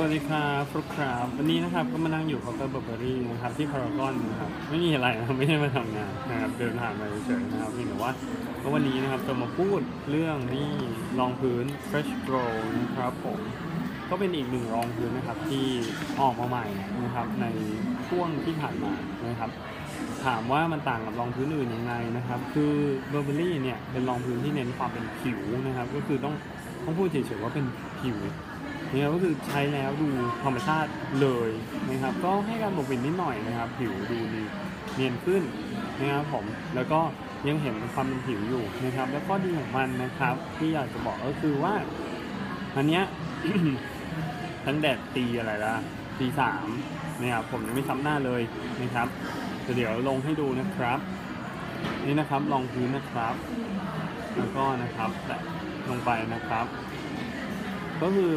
สวัสดีครับฟลุกครับวันนี้นะครับก็มานั่งอยู่เคาน์เตอร์เบอร์เบอรี่นะครับที่พารากอนนะครับไม่มีอะไรนะไม่ได้มาทำงานนะครับเดินผ่านมาเฉยๆนะครับเพียงแต่ว่าก็วันนี้นะครับจะมาพูดเรื่องนี่รองพื้น Fresh Grow นะครับผมก็เป็นอีกหนึ่งรองพื้นนะครับที่ออกมาใหม่นะครับในช่วงที่ผ่านมานะครับถามว่ามันต่างกับรองพื้นอื่นยังไงนะครับ คือเบอร์เบอรี่เนี่ยเป็นรองพื้นที่เน้นความเป็นผิวนะครับ ก็คือต้องต้องพูดเฉยๆว่าเป็นผิว นี่ก็คือใช้แล้วดูธรรมชาติเลยนะครับ ก็ให้การปกปิดนิดหน่อยนะครับ ผิวดูดีเนียนขึ้นนะครับผมแล้วก็ยังเห็นความเป็นผิวอยู่นะครับ แล้วก็ดีของมันนะครับ ที่อยากจะบอกก็คือว่าอันเนี้ยทั้งแดดตีอะไรละตีสามนะครับผมยังไม่ซ้ำหน้าเลยนะครับเดี๋ยวลงให้ดูนะครับ นี่นะครับรองพื้นนะครับ แล้วก็นะครับแตะลงไปนะครับ ก็คือ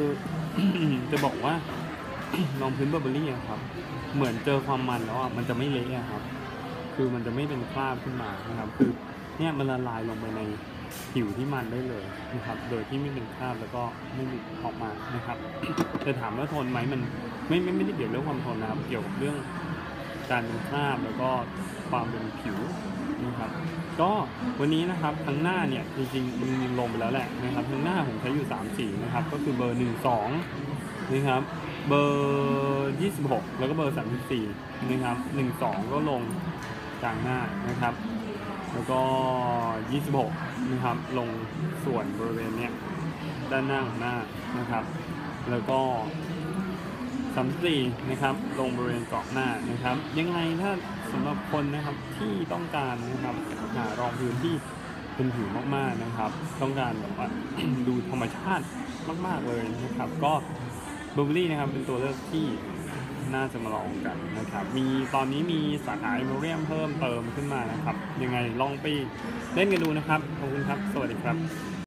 จะบอกว่า รองพื้นเบอร์เบอรี่อะครับ เหมือนเจอความมันแล้วอะมันจะไม่เละอะครับ คือมันจะไม่เป็นคราบขึ้นมานะครับ คือเนี่ยมันละลายลงไปในผิวที่มันได้เลยนะครับ โดยที่ไม่เป็นคราบแล้วก็ไม่หลุดออกมานะครับแต่ถามว่าทนไหมมันไม่ไม่ไม่ได้เกี่ยวเรื่องความทนนะครับ เกี่ยวกับเรื่องการเป็นคราบแล้วก็ความเป็นผิว ก็วันนี้นะครับทั้งหน้าเนี่ยจริงๆมันลงไปแล้วแหละนะครับทั้งหน้าผมใช้อยู่3สีนะครับก็คือเบอร์ 1 2นะครับเบอร์ 26 แล้วก็เบอร์ 34นะครับ1 2 ก็ลงกลางหน้านะครับ แล้วก็ 26นะครับลงส่วนบริเวณเนี้ยด้านหน้าของหน้านะครับ แล้วก็ สามสี่นะครับลงบริเวณเกาะหน้านะครับ ยังไงถ้าสำหรับคนนะครับที่ต้องการนะครับหารองพื้นที่เป็นผิวมากๆนะครับ ต้องการแบบว่าดูธรรมชาติมาก ๆเลยนะครับ ก็บลูเบอรี่นะครับเป็นตัวเลือกที่น่าจะมาลองกันนะครับ มีตอนนี้มีสาขาเอเมเรียมเพิ่มเติมขึ้นมานะครับ ยังไงลองไปเล่นกันดูนะครับ ขอบคุณครับ สวัสดีครับ